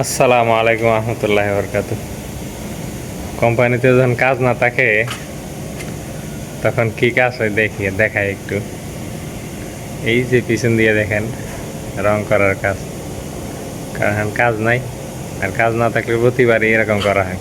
আসসালামু আলাইকুম রহমতুল্লাহ বরকাত কোম্পানিতে যখন কাজ না থাকে, তখন কি কাজ হয় দেখি দেখায় একটু। এই যে পিছন দিয়ে দেখেন, রং করার কাজ। কারণ কাজ নাই, আর কাজ না থাকলে প্রতিবারই এরকম করা হয়।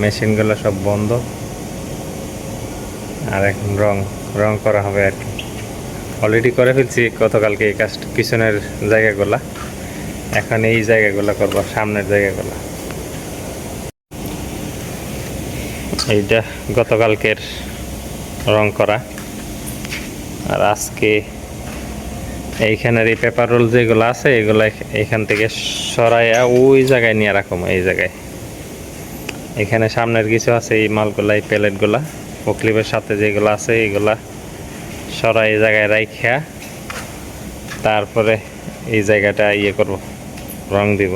মেশিনগুলো সব বন্ধ। আর এখন রং রং করা হবে আর কি। অলরেডি করে ফেলছি গতকালকে এই কাজ পিছনের জায়গাগুলা। এখন এই জায়গাগুলো করব, সামনের জায়গাগুলো। এইটা গতকালকের রং করা। আর আজকে এইখানের এই পেপার রোল যেগুলো আছে, এগুলো এইখান থেকে সরাইয়া ওই জায়গায় নিয়ে রাখুম এই জায়গায়। এখানে সামনের কিছু আছে, এই মালগুলা, এই প্যালেটগুলা ও ক্লিপের সাথে যেগুলো আছে এইগুলা সরাই জায়গায় রাইখা। তারপরে এই জায়গাটা ইয়ে করব। রং দিব।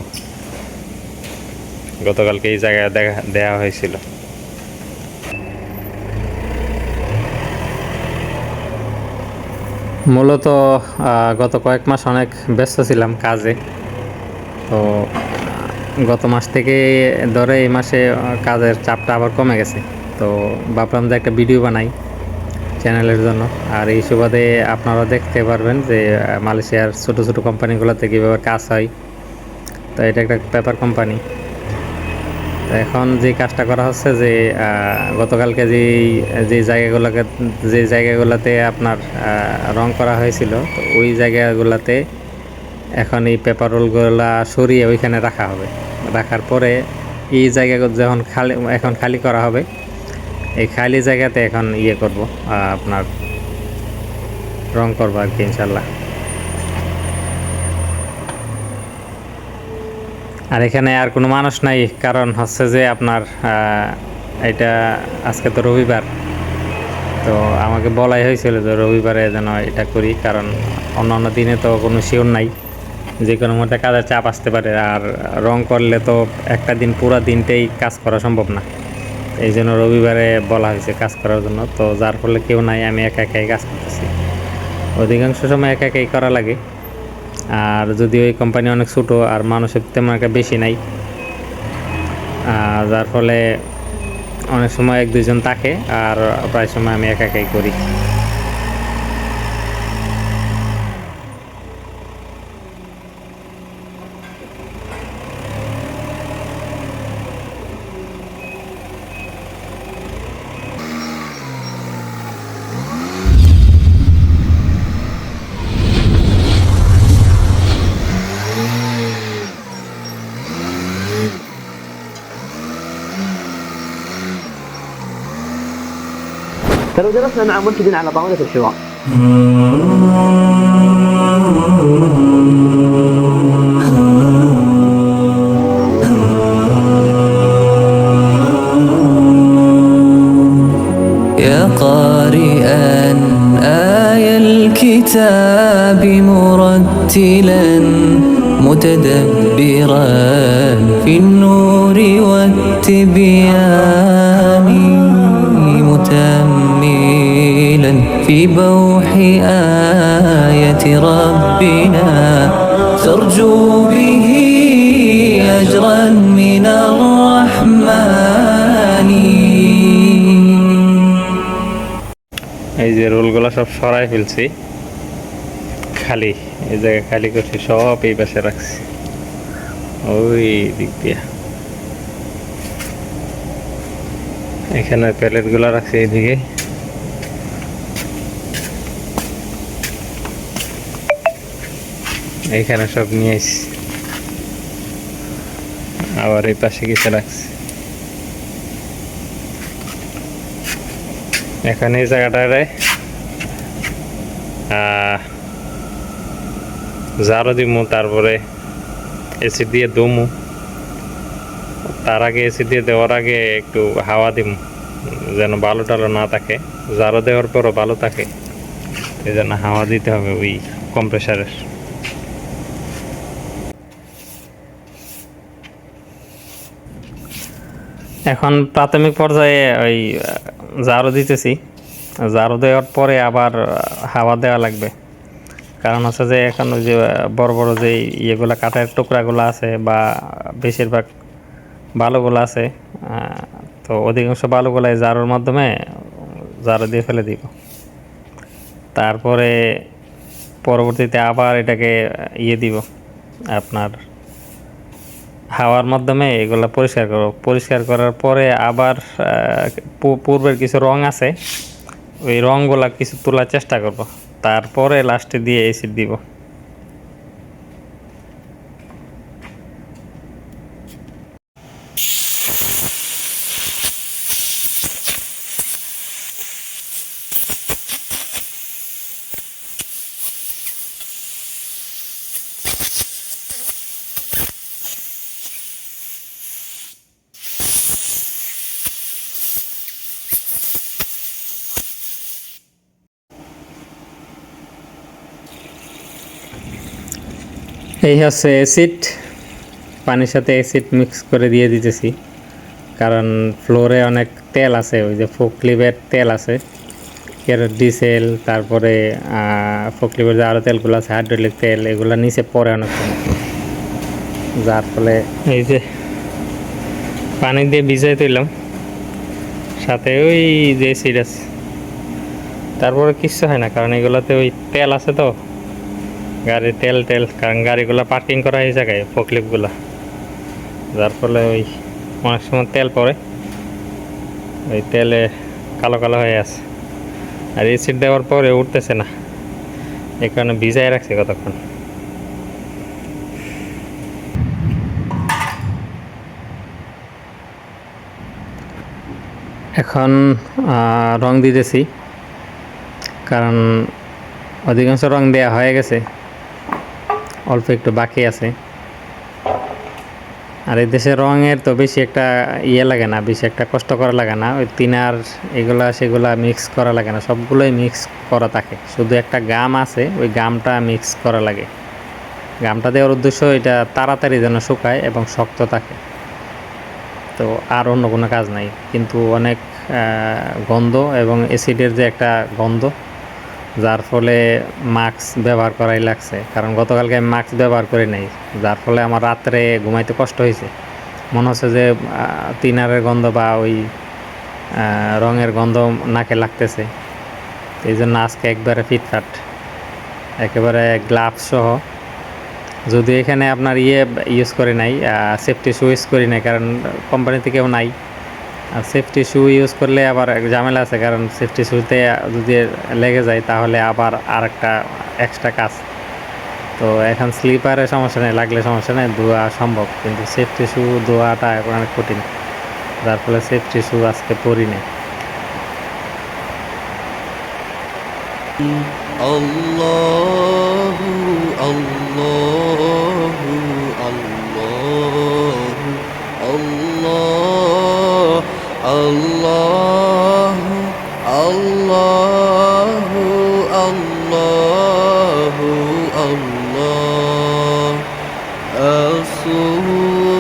গতকালকে এই জায়গায় দেখা দেওয়া হয়েছিল। মূলত গত কয়েক মাস অনেক ব্যস্ত ছিলাম কাজে। তো, গত মাস থেকে ধরে এই মাসে কাজের চাপটা আবার কমে গেছে। তো, ভাবলাম যে একটা ভিডিও বানাই চ্যানেলের জন্য। আর এই সুবাদে আপনারা দেখতে পারবেন যে মালয়েশিয়ার ছোটো ছোটো কোম্পানিগুলোতে কীভাবে কাজ হয়। তো এটা একটা পেপার কোম্পানি। তো এখন যে কাজটা করা হচ্ছে যে গতকালকে যে যে জায়গাগুলোকে, যে জায়গাগুলোতে আপনার রং করা হয়েছিল, তো ওই জায়গাগুলোতে এখন এই পেপার রোলগুলা সরিয়ে ওইখানে রাখা হবে। রাখার পরে এই জায়গাগুলো যখন খালি, এখন খালি করা হবে, এই খালি জায়গাতে এখন ইয়ে করব আপনার রং করব আর কি ইনশাল্লাহ আর এখানে আর কোনো মানুষ নাই, কারণ হচ্ছে যে আপনার এটা আজকে তো রবিবার। তো আমাকে বলাই হয়েছিল যে রবিবারে যেন এটা করি, কারণ অন্যান্য দিনে তো কোনো শিওর নাই। যে কোনো মধ্যে কাজের চাপ আসতে পারে, আর রং করলে তো একটা দিন পুরো দিনটাই কাজ করা সম্ভব না। এই জন্য রবিবারে বলা হয়েছে কাজ করার জন্য, তো যার ফলে কেউ নাই, আমি একা একাই কাজ করতেছি। অধিকাংশ সময় একা একাই করা লাগে। আর যদি ওই কোম্পানি অনেক ছোটো আর মানুষের তেমন একটা বেশি নাই যার ফলে অনেক সময় এক দুজন থাকে আর প্রায় সময় আমি একা একাই করি। فلو جلسنا مع منتج على طاولة الحوار. يا قارئا آي الكتاب مرتلا متدبرا في النور والتبيان متأملا. في بوح آية ربنا ترجو به أجرا من الرحمن এই যে রোলগুলো সব সরাই ফেলছি খালি এই জায়গায় খালি করছি সব এই পাশে রাখছি ওই দিক দিয়ে এখানে প্যালেটগুলো রাখছি এইদিকে এইখানে সব নিয়ে এসছি আবার এই পাশে কিছু রাখছি এখানে এই জায়গাটায় জারো দিমু, তারপরে এসি দিয়ে দমু তার আগে এসি দিয়ে দেওয়ার আগে একটু হাওয়া দিমু, যেন ভালো টালো না থাকে। জারো দেওয়ার পরও ভালো থাকে, এই জন্য হাওয়া দিতে হবে ওই কম্প্রেসারের এখন প্রাথমিক পর্যায়ে ওই, জারো দিতেছি। জারো দেওয়ার পরে আবার হাওয়া দেওয়া লাগবে। কারণ হচ্ছে যে এখন ওই যে, বড় বড় যে ইয়েগুলো কাঠের টুকরাগুলো আছে বা বেশিরভাগ বালুগুলো আছে তো অধিকাংশ বালুগুলো জারুর মাধ্যমে, জারু দিয়ে ফেলে দিব। তারপরে পরবর্তীতে আবার এটাকে ইয়ে দিব, আপনার হাওয়ার মাধ্যমে এগুলো পরিষ্কার করব পরিষ্কার করার পরে আবার পূর্বের কিছু রং আছে, ওই রঙগুলা কিছু তোলার চেষ্টা করব। তারপরে লাস্টে দিয়ে এসি দিব। এই হচ্ছে অ্যাসিড পানির সাথে অ্যাসিড মিক্স করে দিয়ে দিতেছি। কারণ ফ্লোরে অনেক তেল আছে, ওই যে ফোকলিভের তেল আছে। এর ডিসেল তারপরে ফোকলিভের যে আরও তেলগুলো আছে হাইড্রোলিক তেল, এগুলো নিচে পড়ে অনেক যার ফলে এই যে পানি দিয়ে ভিজাই দিলাম। সাথে ওই যে অ্যাসিড আছে। তারপরে কিচ্ছু হয় না, কারণ এগুলোতে ওই তেল আছে তো। গাড়ির তেল টেল কারণ গাড়িগুলো পার্কিং করা এই জায়গায় ফকলিপগুলো যার ফলে ওই অনেক সময় তেল পড়ে। ওই তেলে কালো কালো হয়ে আছে। আর এসিড দেওয়ার পরে উঠতেছে না। এই কারণে ভিজাই রাখছে কতক্ষণ। এখন রং দিতেছি। কারণ অধিকাংশ রং দেওয়া হয়ে গেছে। অল্প একটু বাকি আছে। আর এই দেশে রঙের তো বেশি একটা ইয়ে লাগে না, বেশি একটা কষ্ট করা লাগে না। ওই তিনার এগুলা সেগুলা মিক্স করা লাগে না, সবগুলোই মিক্স করা থাকে। শুধু একটা গাম আছে, ওই গামটা মিক্স করা লাগে। গামটা দেওয়ার উদ্দেশ্য এটা তাড়াতাড়ি যেন শুকায় এবং শক্ত থাকে। তো আর অন্য কোনো কাজ নাই। কিন্তু অনেক গন্ধ এবং অ্যাসিডের যে একটা গন্ধ যার ফলে মাস্ক ব্যবহার করাই লাগছে। কারণ গতকালকে আমি মাস্ক ব্যবহার করি নাই। যার ফলে আমার রাত্রে ঘুমাইতে কষ্ট হয়েছে। মনে হচ্ছে যে তিনারের গন্ধ বা ওই রঙের গন্ধ নাকে লাগতেছে। এই জন্য আজকে একবারে ফিটফাট। একেবারে গ্লাভস সহ। যদি এখানে আপনার ইয়ে ইউজ করে নাই সেফটি শু ইউজ করি নাই, কারণ কোম্পানি থেকেও নাই। আর সেফটি শু ইউজ করলে আবার এক ঝামেলা আছে কারণ সেফটি শুতে যদি লেগে যায় তাহলে আবার আর একটা এক্সট্রা কাজ তো এখন স্লিপারে সমস্যা নেই লাগলে সমস্যা নেই ধোয়া সম্ভব কিন্তু সেফটি শু ধোয়াটা এখন অনেক কঠিন যার ফলে সেফটি শু আজকে পরি নেই الله الله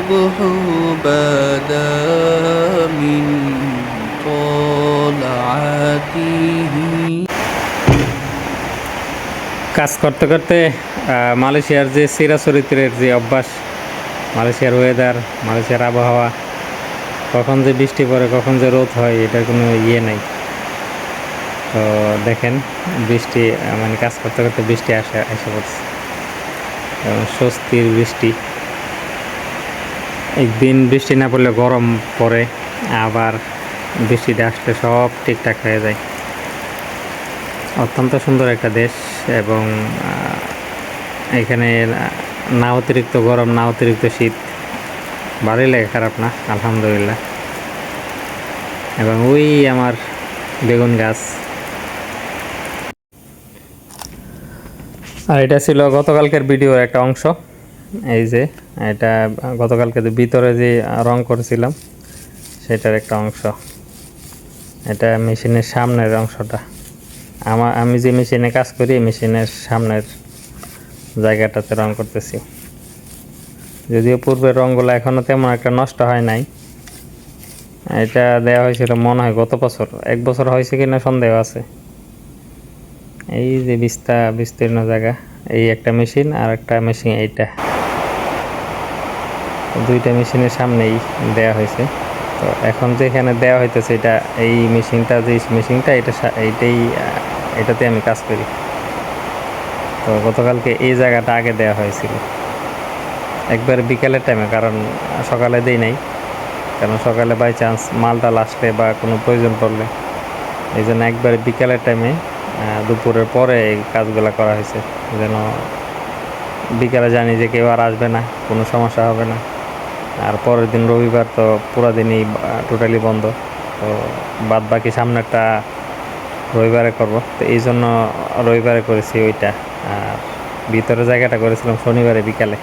الصبح بدا من طلعته কাজ করতে করতে আহ, মালয়েশিয়ার যে চিরা চরিত্রের যে অভ্যাস মালয়েশিয়ার ওয়েদার মালয়েশিয়ার আবহাওয়া কখন যে বৃষ্টি পড়ে কখন যে রোদ হয় এটার কোনো ইয়ে নাই তো দেখেন বৃষ্টি আহ, মানে কাজ করতে করতে বৃষ্টি আসে এসে পড়ছে এবং স্বস্তির বৃষ্টি একদিন বৃষ্টি না পড়লে গরম পড়ে, আবার বৃষ্টিতে আসলে সব ঠিকঠাক হয়ে যায়। অত্যন্ত সুন্দর একটা দেশ এবং এখানে না অতিরিক্ত গরম, না অতিরিক্ত শীত। ভালোই লাগে, খারাপ না, আলহামদুলিল্লাহ। এবং ওই আমার বেগুন গাছ। আর এটা ছিল গতকালকের ভিডিওর একটা অংশ। এই যে, এটা, গতকালকে যে ভিতরে যে রং করেছিলাম, সেটার একটা অংশ। এটা মেশিনের সামনের অংশটা। আমার আমি যে মেশিনে কাজ করি মেশিনের সামনের জায়গাটাতে রং করতেছি। যদিও পূর্বের রঙগুলো এখনও তেমন একটা নষ্ট হয় নাই। এটা দেওয়া হয়েছিল, মনে হয় গত বছর। এক বছর হয়েছে কিনা সন্দেহ আছে। এই যে বিস্তা, বিস্তীর্ণ জায়গা, এই একটা মেশিন আর একটা মেশিন এইটা। দুইটা মেশিনের সামনেই দেয়া হয়েছে। তো এখন যে এখানে দেওয়া হইতেছে এটা, এই মেশিনটা যে মেশিনটা, এটা এইটাই এটাতে আমি কাজ করি। তো গতকালকে এই জায়গাটা আগে দেওয়া হয়েছিল। একবার বিকেলের টাইমে কারণ সকালে দেই নাই। কারণ সকালে বাই চান্স মালটাল আসলে বা কোনো প্রয়োজন পড়লে। এই জন্য একবার বিকেলের টাইমে দুপুরের পরে এই কাজগুলো করা হয়েছে। যেন বিকেলে জানি যে কেউ আর আসবে না, কোনো সমস্যা হবে না। আর পরের দিন রবিবার তো পুরা দিনই টোটালি বন্ধ। তো বাদ বাকি সামনেরটা রবিবারে করব। তো এই জন্য রবিবারে করেছি ওইটা। আর ভিতরে জায়গাটা করেছিলাম শনিবারে বিকালে।